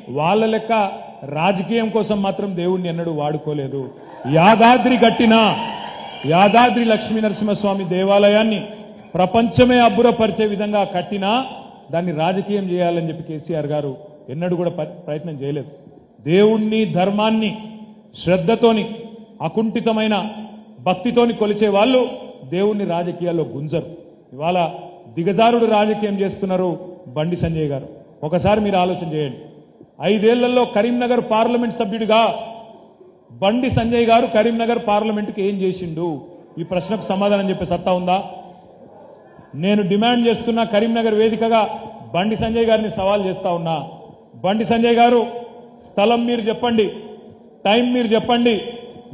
వాళ్ళ లెక్క రాజకీయం కోసం మాత్రం దేవుణ్ణి ఎన్నడూ వాడుకోలేదు. యాదాద్రి గట్టిన యాదాద్రి లక్ష్మీ నరసింహస్వామి దేవాలయాన్ని ప్రపంచమే అబ్బురపరిచే విధంగా కట్టినా దాన్ని రాజకీయం చేయాలని చెప్పి కేసీఆర్ గారు ఎన్నడూ కూడా ప్రయత్నం చేయలేదు. దేవుణ్ణి ధర్మాన్ని శ్రద్ధతోని అకుంఠితమైన భక్తితోని కొలిచే వాళ్ళు దేవుణ్ణి రాజకీయాల్లో గుంజరు. ఇవాళ దిగజారుడు రాజకీయం చేస్తున్నారు బండి సంజయ్ గారు. ఒకసారి మీరు ఆలోచన చేయండి. ఐదేళ్ళలో కరీంనగర్ పార్లమెంట్ సభ్యుడిగా బండి సంజయ్ గారు కరీంనగర్ పార్లమెంటుకి ఏం చేసిండు? ఈ ప్రశ్నకు సమాధానం చెప్పే సత్తా ఉందా? నేను డిమాండ్ చేస్తున్న కరీంనగర్ వేదికగా బండి సంజయ్ గారిని సవాల్ చేస్తా ఉన్నా. బండి సంజయ్ గారు స్థలం మీరు చెప్పండి టైం మీరు చెప్పండి.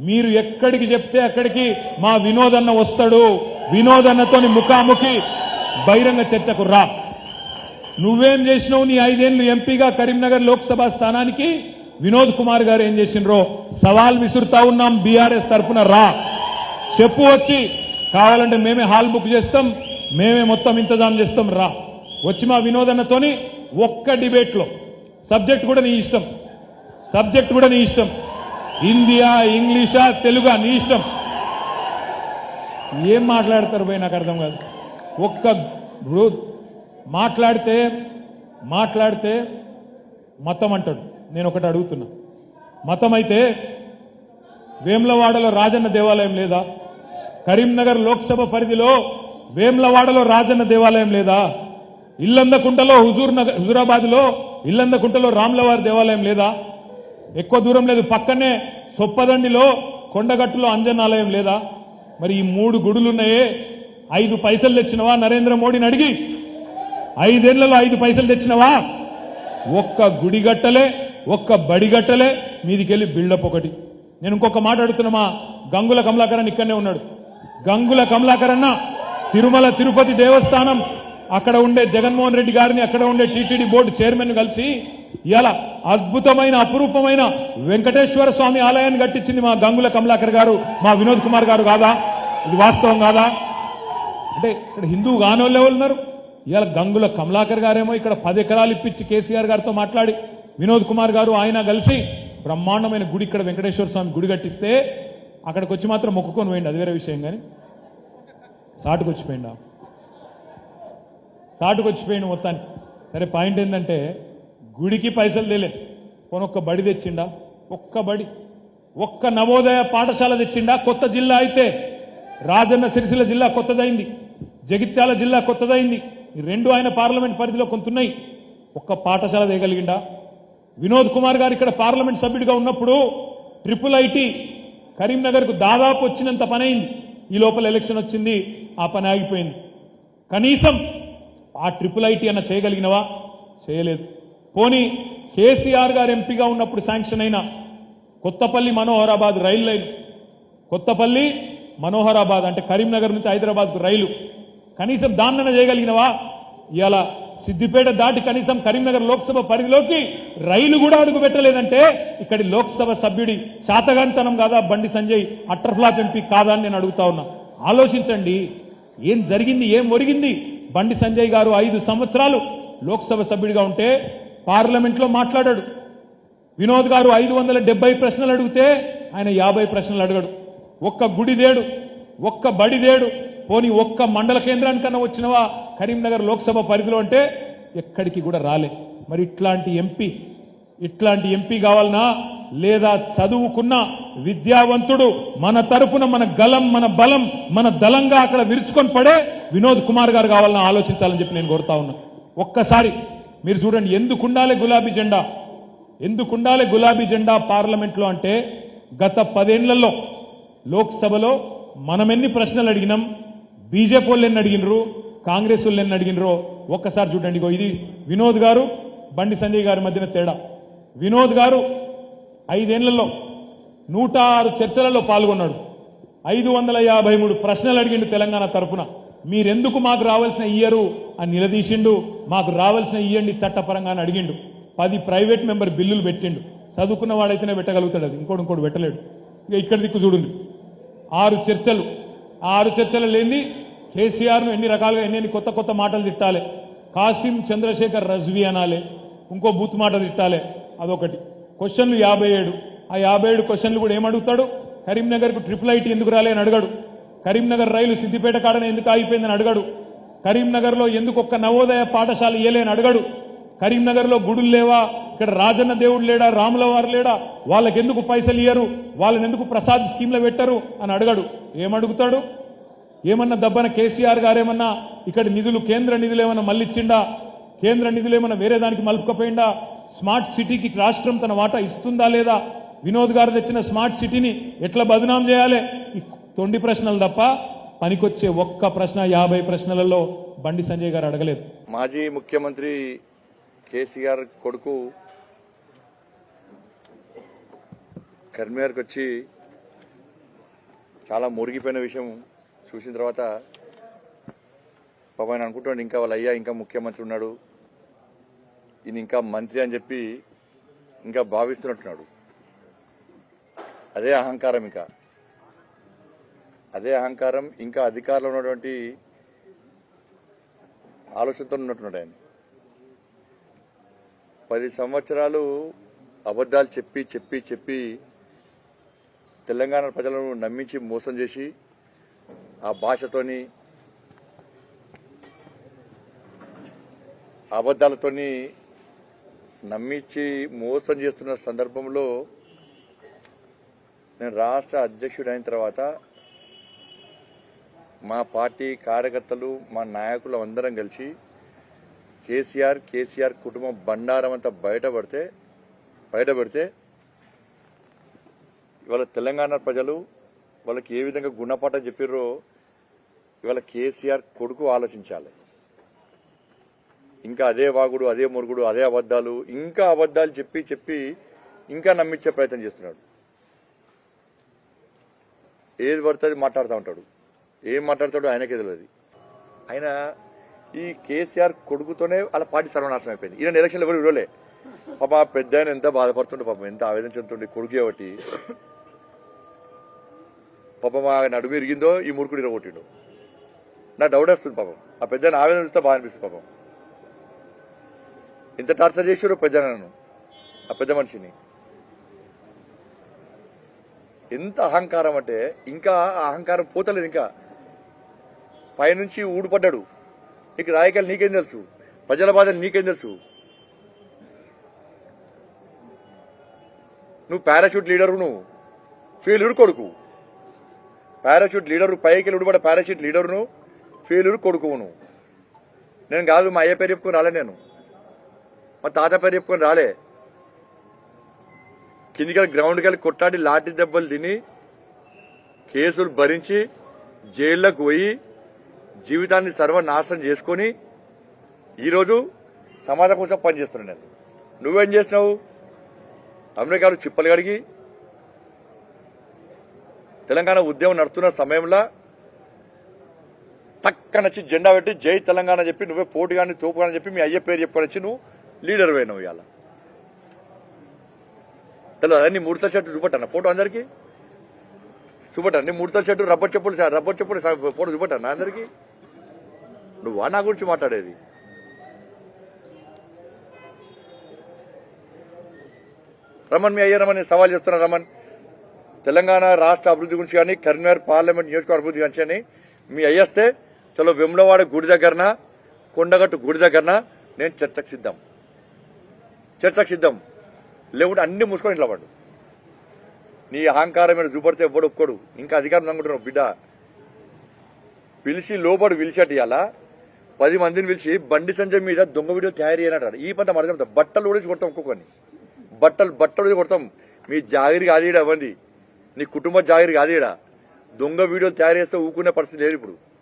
మీరు ఎక్కడికి చెప్తే అక్కడికి మా వినోదన్న వస్తాడు. వినోదన్నతోని ముఖాముఖి బహిరంగ చర్చకు రా. నువ్వేం చేసినావు నీ ఐదేళ్ళు ఎంపీగా కరీంనగర్ లోక్సభ స్థానానికి? వినోద్ కుమార్ గారు ఏం చేసిండ్రో? సవాల్ విసురుతా ఉన్నాం బీఆర్ఎస్ తరఫున రా. చెప్పు వచ్చి. కావాలంటే మేమే హాల్ బుక్ చేస్తాం మేమే మొత్తం ఇంతజాం చేస్తాం రా. వచ్చి మా వినోదన్నతోని ఒక్క డిబేట్లో. సబ్జెక్ట్ కూడా నీ ఇష్టం. సబ్జెక్ట్ కూడా నీ ఇష్టం. హిందీయా ఇంగ్లీషా తెలుగా నీ ఇష్టం. ఏం మాట్లాడతారు పోయి నాకు అర్థం కాదు. ఒక్క మాట్లాడితే మాట్లాడితే మతం అంటాడు. నేను ఒకటి అడుగుతున్నా. మతం అయితే వేములవాడలో రాజన్న దేవాలయం లేదా? కరీంనగర్ లోక్సభ పరిధిలో వేములవాడలో రాజన్న దేవాలయం లేదా? ఇల్లందకుంటలో హుజూర్ నగర్ హుజూరాబాద్లో ఇల్లందకుంటలో రామ్లవారి దేవాలయం లేదా? ఎక్కువ దూరం లేదు. పక్కనే సొప్పదండిలో కొండగట్టులో అంజనాలయం లేదా? మరి ఈ మూడు గుడులున్నాయే. ఐదు పైసలు తెచ్చినవా? నరేంద్ర మోడీని అడిగి ఐదేళ్ళలో ఐదు పైసలు తెచ్చినవా? ఒక్క గుడి గట్టలే ఒక్క బడి గట్టలే మీదికెళ్ళి బిల్డప్ ఒకటి. నేను ఇంకొక మాట అడుగుతున్నా గంగుల కమలాకరన్ ఇక్కడనే ఉన్నాడు. గంగుల కమలాకరన్న తిరుమల తిరుపతి దేవస్థానం అక్కడ ఉండే జగన్మోహన్ రెడ్డి గారిని అక్కడ ఉండే టీటీడీ బోర్డు చైర్మన్ కలిసి ఇలా అద్భుతమైన అపురూపమైన వెంకటేశ్వర స్వామి ఆలయాన్ని కట్టించింది మా గంగుల కమలాకర్ గారు మా వినోద్ కుమార్ గారు కాదా? ఇది వాస్తవం కాదా? అంటే ఇక్కడ హిందూ కానోళ్ళు ఎవరు ఉన్నారు ఇవాళ గంగుల కమలాకర్ గారేమో ఇక్కడ పది ఎకరాలు ఇప్పించి కేసీఆర్ గారితో మాట్లాడి వినోద్ కుమార్ గారు ఆయన కలిసి బ్రహ్మాండమైన గుడి ఇక్కడ వెంకటేశ్వర స్వామి గుడి కట్టిస్తే అక్కడికి వచ్చి మాత్రం మొక్కుకొని పోయింది అది వేరే విషయం కానీ సాటుకు సాటుకొచ్చిపోయిండు మొత్తాన్ని సరే పాయింట్ ఏంటంటే గుడికి పైసలు తేలే. కొనొక్క బడి తెచ్చిండా? ఒక్క బడి. ఒక్క నవోదయ పాఠశాల తెచ్చిండా? కొత్త జిల్లా అయితే రాజన్న సిరిసిల్ల జిల్లా కొత్తదైంది. జగిత్యాల జిల్లా కొత్తదైంది. ఈ రెండు ఆయన పార్లమెంట్ పరిధిలో కొంతున్నాయి. ఒక్క పాఠశాల వేయగలిగిండా? వినోద్ కుమార్ గారు ఇక్కడ పార్లమెంట్ సభ్యుడిగా ఉన్నప్పుడు ట్రిపుల్ ఐటీ కరీంనగర్కు దాదాపు వచ్చినంత పని అయింది ఈ లోపల ఎలక్షన్ వచ్చింది ఆ పని ఆగిపోయింది. కనీసం ఆ ట్రిపుల్ ఐటీ అన్న చేయగలిగినవా? చేయలేదు. పోనీ కేసీఆర్ గారు ఎంపీగా ఉన్నప్పుడు శాంక్షన్ అయిన కొత్తపల్లి మనోహరాబాద్ రైలు లైన్ కొత్తపల్లి మనోహరాబాద్ అంటే కరీంనగర్ నుంచి హైదరాబాద్కు రైలు కనీసం దాన్నన చేయగలిగినవా? ఇవాళ సిద్దిపేట దాటి కనీసం కరీంనగర్ లోక్సభ పరిధిలోకి రైలు కూడా అడుగు పెట్టలేదంటే ఇక్కడి లోక్సభ సభ్యుడి శాతగాంతనం కాదా? బండి సంజయ్ అట్రఫ్లాప్ ఎంపీ కాదా అని నేను అడుగుతా ఉన్నా. ఆలోచించండి. ఏం జరిగింది? ఏం ఒరిగింది? బండి సంజయ్ గారు ఐదు సంవత్సరాలు లోక్సభ సభ్యుడిగా ఉంటే పార్లమెంట్లో మాట్లాడాడు. వినోద్ గారు ఐదు వందల డెబ్బై ప్రశ్నలు అడిగితే ఆయన యాభై ప్రశ్నలు అడగడు. ఒక్క గుడిదేడు ఒక్క బడిదేడు పోనీ ఒక్క మండల కేంద్రానికన్నా వచ్చినవా? కరీంనగర్ లోక్సభ పరిధిలో అంటే ఎక్కడికి కూడా రాలే. మరి ఇట్లాంటి ఎంపీ ఇట్లాంటి ఎంపీ కావాలనా? లేదా చదువుకున్న విద్యావంతుడు మన తరపున మన గలం మన బలం మన దళంగా అక్కడ విరుచుకొని పడే వినోద్ కుమార్ గారు కావాలన్నా ఆలోచించాలని చెప్పి నేను కోరుతా ఉన్నా. ఒక్కసారి మీరు చూడండి ఎందుకు ఉండాలి గులాబీ జెండా? ఎందుకు ఉండాలి గులాబీ జెండా పార్లమెంట్లో అంటే గత పదేళ్ళలో లోక్సభలో మనం ఎన్ని ప్రశ్నలు అడిగినాం? బీజేపీ వాళ్ళు ఎన్ని అడిగినరు? కాంగ్రెస్ వాళ్ళు ఎన్ని అడిగినరో ఒక్కసారి చూడండి. ఇగో ఇది వినోద్ గారు బండి సంజయ్ గారి మధ్యన తేడా. వినోద్ గారు ఐదేళ్ళలో నూట ఆరు చర్చలలో పాల్గొన్నాడు. ఐదు వందల యాభై మూడు ప్రశ్నలు అడిగిండు తెలంగాణ తరపున. మీరెందుకు మాకు రావాల్సిన ఇయ్యరు అని నిలదీసిండు. మాకు రావాల్సిన ఇయ్యండి చట్టపరంగా అని అడిగిండు. పది ప్రైవేట్ మెంబర్ బిల్లులు పెట్టిండు. చదువుకున్న వాడైతేనే పెట్టగలుగుతాడు అది. ఇంకోటి ఇంకోటి పెట్టలేడు. ఇక ఇక్కడ దిక్కు చూడండి. ఆరు చర్చలు. ఆరు చర్చలు లేని కేసీఆర్ను ఎన్ని రకాలుగా ఎన్ని కొత్త కొత్త మాటలు తిట్టాలి. కాసిం చంద్రశేఖర్ రజ్వి అనాలి. ఇంకో బూత్ మాట తిట్టాలి. అదొకటి. క్వశ్చన్లు యాభై ఏడు. ఆ యాభై ఏడు క్వశ్చన్లు కూడా ఏమడుగుతాడు కరీంనగర్కు ట్రిపుల్ ఐటీ ఎందుకు రాలే అని అడగడు. కరీంనగర్ రైలు సిద్దిపేట కాడని ఎందుకు ఆగిపోయిందని అడగడు. కరీంనగర్లో ఎందుకు ఒక్క నవోదయ పాఠశాల ఇయ్యలే అడగడు. కరీంనగర్లో గుడులు లేవా? ఇక్కడ రాజన్న దేవుడు లేడా? రాముల వారు లేడా? వాళ్ళకెందుకు పైసలు ఇయ్యరు? వాళ్ళని ఎందుకు ప్రసాద్ స్కీమ్లో పెట్టరు? అని అడగడు. ఏమడుగుతాడు ఏమన్నా దబ్బన కేసీఆర్ గారు ఏమన్నా ఇక్కడ నిధులు కేంద్ర నిధులు ఏమన్నా మళ్ళిచ్చిండా? కేంద్ర నిధులు ఏమన్నా వేరే దానికి మలుపుకపోయిందా స్మార్ట్ సిటీకి రాష్ట్రం తన వాటా ఇస్తుందా లేదా? వినోద్ గారు తెచ్చిన స్మార్ట్ సిటీని ఎట్లా బదనాం చేయాలి? ఈ తొండి ప్రశ్నలు తప్ప పనికొచ్చే ఒక్క ప్రశ్న యాభై ప్రశ్నలలో బండి సంజయ్ గారు అడగలేదు. మాజీ ముఖ్యమంత్రి కేసీఆర్ కొడుకు కరీంనగర్కి వచ్చి చాలా మురిగిపోయిన విషయం చూసిన తర్వాత పాప ఆయన అనుకుంటున్నాడు ఇంకా వాళ్ళ అయ్యా ఇంకా ముఖ్యమంత్రి ఉన్నాడు. ఈయన ఇంకా మంత్రి అని చెప్పి ఇంకా భావిస్తున్నట్టున్నాడు. అదే అహంకారం ఇంకా. అదే అహంకారం ఇంకా అధికారంలో ఉన్నటువంటి ఆలోచనతో ఉన్నట్టున్నాడు ఆయన. పది సంవత్సరాలు అబద్ధాలు చెప్పి చెప్పి చెప్పి తెలంగాణ ప్రజలను నమ్మించి మోసం చేసి ఆ భాషతోని అబద్ధాలతోని నమ్మించి మోసం చేస్తున్న సందర్భంలో నేను రాష్ట్ర అధ్యక్షుడు అయిన తర్వాత మా పార్టీ కార్యకర్తలు మా నాయకులు అందరం కలిసి కేసీఆర్ కేసీఆర్ కుటుంబం బండారం అంతా బయటపడితే బయటపెడితే ఇవాళ తెలంగాణ ప్రజలు వాళ్ళకి ఏ విధంగా గుణపాఠం చెప్పిర్రో ఇవాళ కేసీఆర్ కొడుకు ఆలోచించాలి. ఇంకా అదే వాగుడు అదే మురుగుడు అదే అబద్ధాలు ఇంకా అబద్ధాలు చెప్పి చెప్పి ఇంకా నమ్మించే ప్రయత్నం చేస్తున్నాడు. ఏది పడుతుంది మాట్లాడుతూ ఉంటాడు. ఏం మాట్లాడతాడో ఆయనకే తెలియదు. ఆయన ఈ కేసీఆర్ కొడుకుతోనే వాళ్ళ పార్టీ సర్వనాశనం అయిపోయింది. ఈయన ఎలక్షన్లు ఎవరు విడవలే. పాప పెద్ద ఆయన ఎంత బాధపడుతుండే పాపం ఎంత ఆవేదన చెందుతుండే కొడుకు ఒకటి. పాపం ఆ నడుము ఇరిగిందో ఈ మురుకుడు ఇరగొట్టిండు. నాకు డౌట్ వస్తుంది పాపం. ఆ పెద్ద ఆవేదన చూస్తే బాగా అనిపిస్తుంది పాపం. ఇంత టార్చర్ చేసారు పెద్ద నన్ను ఆ పెద్ద మనిషిని. ఎంత అహంకారం అంటే ఇంకా అహంకారం పోతలేదు ఇంకా. పైనుంచి ఊడిపడ్డాడు. నీకు రాయకాయలు నీకేం తెలుసు? ప్రజల బాధలు నీకేం తెలుసు? నువ్వు పారాషూట్ లీడరు నువ్వు. ఫెయిల్యూర్ కొడుకు. పారాషూట్ లీడరు పైకి ఉడిపడ పారాషూట్ లీడరును ఫెయిల్యూర్ కొడుకువు నువ్వు నేను కాదు మా అయ్య పేరు చెప్పుకొని రాలే నేను. మా తాత పేరు చెప్పుకొని రాలే. కిందికి గ్రౌండ్కి వెళ్ళి కొట్టాడి లాఠీ దెబ్బలు తిని కేసులు భరించి జైల్లోకి పోయి జీవితాన్ని సర్వనాశనం చేసుకొని ఈరోజు సమాజం కోసం పనిచేస్తున్నాను నేను. నువ్వేం చేసినావు? అమెరికాలో చిప్పలు కడిగి తెలంగాణ ఉద్యమం నడుస్తున్న సమయంలో టక్కనొచ్చి జెండా పెట్టి జై తెలంగాణ చెప్పి నువ్వే పోటీ కానీ తోపు కానీ చెప్పి మీ అయ్య పేరు చెప్పుకొని వచ్చి నువ్వు లీడర్ పోయినావు ఇవాళ. తెలియదు నీ ముడతల చెట్టు చూపట్టన్న ఫోటో అందరికి? చూపట్టండి నీ ముడతల చెట్టు రబ్బర్ చెప్పులు సార్ రబ్బర్ చెప్పులు ఫోటో చూపట్టన్న అందరికి? నువ్వా నా గురించి మాట్లాడేది? రమణ్ మీ అయ్య రమణ్ నేను సవాల్ చేస్తున్నా రమణ్ తెలంగాణ రాష్ట్ర అభివృద్ధి గురించి కానీ కరీంనగర్ పార్లమెంట్ నియోజకవర్గ అభివృద్ధి గురించి కానీ మీ అయ్యేస్తే చలో వెమ్లవాడ గుడి దగ్గరన? కొండగట్టు గుడి దగ్గరన? నేను చర్చకు సిద్ధం. చర్చకు సిద్ధం. లేకుంటే అన్ని మూసుకొని ఇట్లా పడు నీ అహంకారం మీద చూపడితే ఎవ్వడు ఒక్కడు ఇంకా అధికారం అనుకుంటున్నావు బిడ్డ. పిలిచి లోపడు పిలిచాటి ఇవాళ పది మందిని పిలిచి బండి సంజయ్ మీద దొంగ వీడియో తయారు చేయనంటాడు. ఈ పంట మరదం బట్టలు ఊడేసి కొడతాం ఒక్కొక్కరిని. బట్టలు బట్టలు కొడతాం. మీ జాగిరి కాదీడా అవ్వండి నీ కుటుంబ జాగిరి కాదీడా దొంగ వీడియోలు తయారు చేస్తే ఊకునే పరిస్థితి లేదు ఇప్పుడు.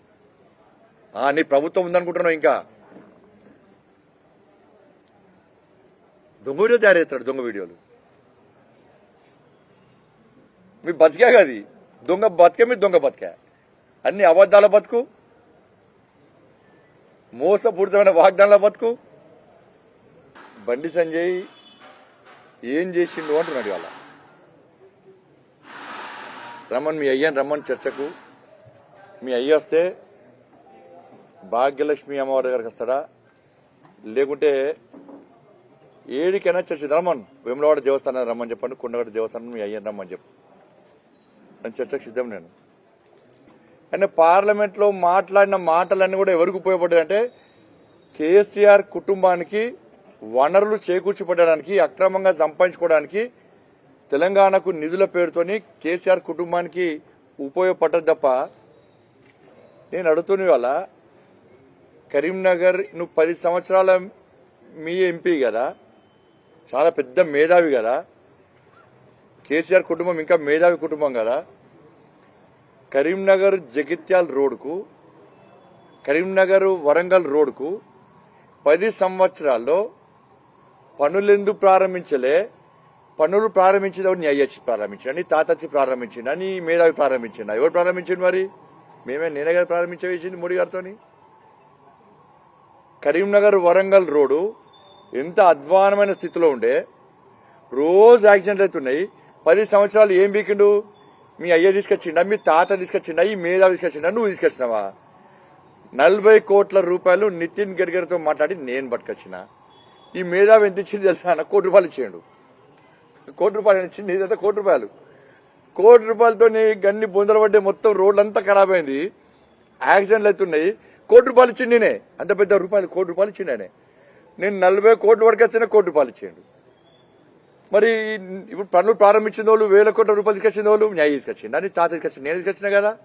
నీ ప్రభుత్వం ఉందనుకుంటున్నావు ఇంకా? దొంగ వీడియో తయారు చేస్తాడు దొంగ వీడియోలు. మీ బతికే కాదు దొంగ బతికే మీ దొంగ బతికే. అన్ని అబద్ధాల బతుకు. మోసపూరితమైన వాగ్దానాల బతుకు. బండి సంజయ్ ఏం చేసిండు అంటున్నాడు ఇవాళ. రమ్మని మీ అయ్యని రమ్మని చర్చకు. మీ అయ్య వస్తే భాగ్యలక్ష్మి అమ్మవారి దగ్గరికి వస్తాడా? లేకుంటే ఏడికైనా చర్చ రమ్మను. వేములవాడ దేవస్థానం రమ్మని చెప్పండి కొండగడ దేవస్థానం మీ అయ్యని రమ్మని చెప్పు. నేను చర్చకు సిద్ధం నేను. అంటే పార్లమెంట్లో మాట్లాడిన మాటలన్నీ కూడా ఎవరికి ఉపయోగపడ్డాయంటే కేసీఆర్ కుటుంబానికి వనరులు చేకూర్చిపడడానికి అక్రమంగా సంపాదించుకోవడానికి తెలంగాణకు నిధుల పేరుతోని కేసీఆర్ కుటుంబానికి ఉపయోగపడ్డది తప్ప నేను అడుగుతున్న వాళ్ళ కరీంనగర్ నువ్వు పది సంవత్సరాల మీ ఎంపీ కదా. చాలా పెద్ద మేధావి కదా. కేసీఆర్ కుటుంబం ఇంకా మేధావి కుటుంబం కదా. కరీంనగర్ జగిత్యాల రోడ్కు కరీంనగర్ వరంగల్ రోడ్కు పది సంవత్సరాల్లో పనులు ఎందుకు ప్రారంభించలే? పనులు ప్రారంభించేది నీ అయ్యచ్చి ప్రారంభించిన నీ తాతచ్చి ప్రారంభించిన నీ మేధావి ప్రారంభించిన ఎవరు ప్రారంభించింది మరి? మేమే నేనే కదా ప్రారంభించవేసింది మోడీ గారితోని. కరీంనగర్ వరంగల్ రోడ్డు ఎంత అధ్వానమైన స్థితిలో ఉండే రోజు యాక్సిడెంట్లు అవుతున్నాయి. పది సంవత్సరాలు ఏం బీకిండు? మీ అయ్య తీసుకొచ్చిండా? మీ తాత తీసుకొచ్చిండా? ఈ మేధావి తీసుకొచ్చిండా? నువ్వు తీసుకొచ్చినావా? నలభై కోట్ల రూపాయలు నితిన్ గడ్కరీతో మాట్లాడి నేను పట్టుకొచ్చిన. ఈ మేధావి ఎంత ఇచ్చింది తెలుసా అన్న? కోటి రూపాయలు ఇచ్చేయండు కోటి రూపాయలు ఇచ్చింది? ఇదంతా కోటి రూపాయలు. కోటి రూపాయలతో గన్ని బొందలు పడ్డే మొత్తం రోడ్లంతా ఖరాబ్ అయింది. యాక్సిడెంట్లు అవుతున్నాయి. కోటి రూపాయలు ఇచ్చింది నేనే. అంత పెద్ద రూపాయలు కోటి రూపాయలు ఇచ్చిండు ఆయన నేను నలభై కోట్ల వరకు వచ్చిన కోటి రూపాయలు ఇచ్చేయండి మరి ఇప్పుడు పనులు ప్రారంభించిన వాళ్ళు వేల కోట్ల రూపాయలు తీసుకొచ్చిన వాళ్ళు న్యాయ తీసుకొచ్చిండు. అని తాత తీసుకొచ్చింది నేను తీసుకొచ్చిన కదా.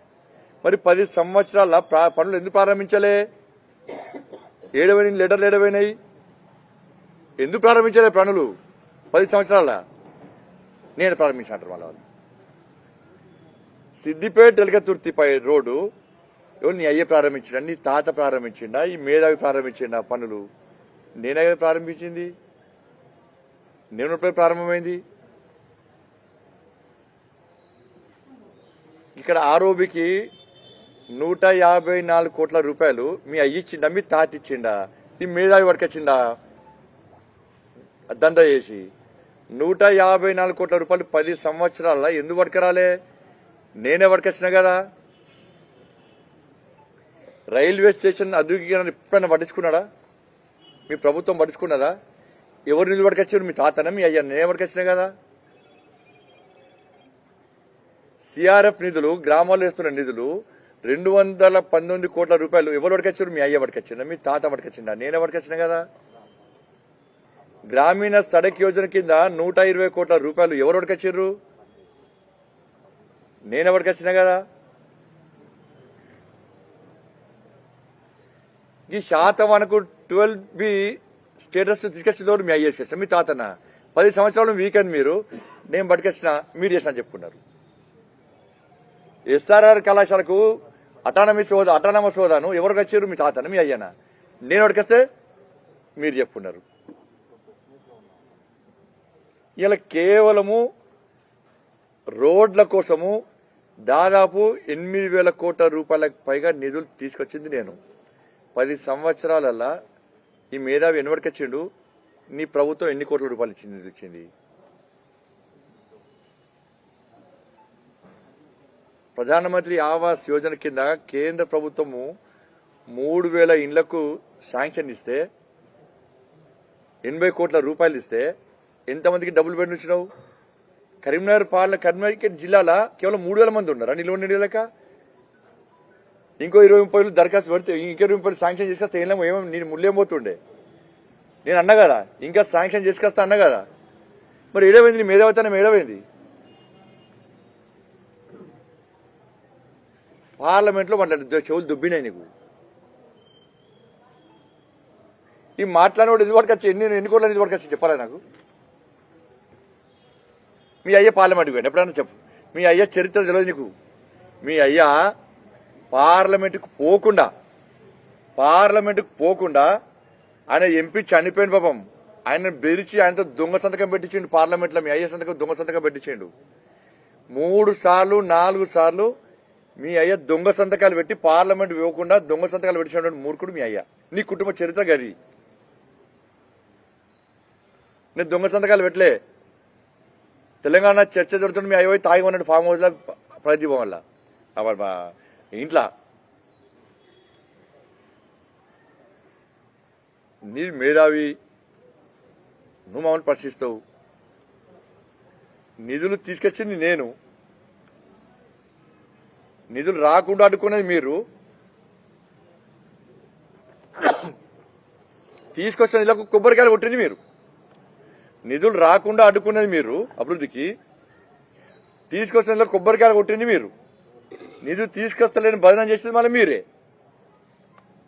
మరి పది సంవత్సరాల ప్రా- పనులు ఎందుకు ప్రారంభించలే? ఏడవైన లెటర్లు ఏడవైనాయి? ఎందుకు ప్రారంభించలే పనులు? పది సంవత్సరాల. నేను ప్రారంభించినట్టు వాళ్ళ వాళ్ళు. సిద్దిపేట ఎలకతుర్తి పై రోడ్డు ఎవరు నీ అయ్య ప్రారంభించిండా? నీ తాత ప్రారంభించిండా? ఈ మేధావి ప్రారంభించిండా పనులు? నేనే కదా ప్రారంభించింది? నేను ప్రారంభమైంది? ఇక్కడ ఆరోబికి నూట యాభై నాలుగు కోట్ల రూపాయలు మీ అయ్యిచ్చిండా మీ తాత ఇచ్చిండా? ఈ మేధావి పట్టుకొచ్చిండా దందా చేసి. నూట యాభై నాలుగు కోట్ల రూపాయలు పది సంవత్సరాల ఎందుకు పట్టుకురాలే? నేనే పట్టుకొచ్చిన కదా? రైల్వే స్టేషన్ అదుగు ఎప్పుడైనా పట్టించుకున్నాడా? మీ ప్రభుత్వం పట్టించుకున్నదా? ఎవరు నిలబడికొచ్చారు మీ తాతన? మీ అయ్యా నేను ఎవరికొచ్చినా కదా? సిఆర్ఎఫ్ నిధులు గ్రామాల్లో వేస్తున్న నిధులు రెండు వందల పంతొమ్మిది కోట్ల రూపాయలు ఎవరు పట్టుకొచ్చారు? మీ అయ్య పట్టుకొచ్చిందా మీ తాత పట్టుకొచ్చిందా నేను పట్టుకొచ్చిన కదా? గ్రామీణ సడక్ యోజన కింద నూట ఇరవై కోట్ల రూపాయలు ఎవరు పట్టుకొచ్చారు? నేను పట్టుకొచ్చిన కదా? ఈ శాతవానకు ట్వెల్వ్ బి స్టేటస్ తీసుకొచ్చిన మీ అయ్యేసి చేసిన మీ తాతన? పది సంవత్సరాలు వీకెండ్ మీరు నేను పట్టుకొచ్చిన మీరు చేసిన చెప్పుకున్నారు. ఎస్ఆర్ఆర్ కళాశాలకు అటానమస్ హోదా అటానమస్ హోదాను ఎవరికి వచ్చారు? మీ తాతన మీ అయ్యన? నేను పట్టుకొస్తే మీరు చెప్పుకున్నారు. ఇలా కేవలము రోడ్ల కోసము దాదాపు ఎనిమిది వేల కోట్ల రూపాయలకు పైగా నిధులు తీసుకొచ్చింది నేను. పది సంవత్సరాలల్లా ఈ మేధావి ఎన్నివరకొచ్చిండు నీ ప్రభుత్వం ఎన్ని కోట్ల రూపాయలు ఇచ్చింది ఇచ్చింది? ప్రధానమంత్రి ఆవాస్ యోజన కింద కేంద్ర ప్రభుత్వము మూడు వేల ఇండ్లకు శాంక్షన్ ఇస్తే ఎనభై కోట్ల రూపాయలు ఇస్తే ఎంతమందికి డబ్బులు పెట్టి కరీంనగర్ పాలన కరీంనగర్ జిల్లాలో కేవలం మూడు వేల మంది ఉన్నారా? నిల్వ నిధులక ఇంకో ఇరవై ముప్పై దరఖాస్తు పెడితే ఇంకో ఇరవై ముప్పై శాంక్షన్ చేసుకొస్తే ఏం ఏమో నేను ముళ్ళేం పోతుండే. నేను అన్నా కదా ఇంకా శాంక్షన్ చేసుకొస్తా అన్నా కదా. మరి ఏడవైంది నీ మేధావితనం ఏడవైంది? పార్లమెంట్లో మాట్లాడు చెవులు దుబ్బినాయి నీకు. ఈ మాట్లాడినోడు ఇది పట్టుకొచ్చి ఎన్ని ఎన్ని కోట్ల ఇది పట్టుకొచ్చి చెప్పాలా నాకు? మీ అయ్య పార్లమెంట్కి పోయాడు ఎప్పుడన్నా చెప్పు. మీ అయ్య చరిత్ర తెలియదు నీకు. మీ అయ్య పార్లమెంటుకు పోకుండా పార్లమెంటుకు పోకుండా ఆయన ఎంపీ చనిపోయిన పాపం. ఆయన బెదిరించి ఆయనతో దొంగ సంతకం పెట్టించిండు పార్లమెంట్లో మీ అయ్య సంతకం దొంగ సంతకం పెట్టించిండు. మూడు సార్లు నాలుగు సార్లు మీ అయ్య దొంగ సంతకాలు పెట్టి పార్లమెంట్ ఇవ్వకుండా దొంగ సంతకాలు పెట్టించినటువంటి మూర్ఖుడు మీ అయ్య. నీ కుటుంబ చరిత్ర గది. నేను దొంగ సంతకాలు పెట్టలే. తెలంగాణ చర్చ జరుగుతుంది మీ అయ్య తాగి ఉన్నాడు ఫామ్ హౌస్లో ప్రదీపం వల్ల ఇంట్లో. నీ మేధావి నువ్వు మమ్మల్ని పరిశీలిస్తావు నిధులు తీసుకొచ్చింది నేను. నిధులు రాకుండా అడ్డుకునేది మీరు. తీసుకొచ్చిన ఇలా కొబ్బరికాయలు కొట్టింది మీరు. నిధులు రాకుండా అడ్డుకునేది మీరు అభివృద్ధికి. తీసుకొచ్చిన ఇలా కొబ్బరికాయలు కొట్టింది మీరు. నిధులు తీసుకొస్తలేని భజన చేసేది మళ్ళీ మీరే.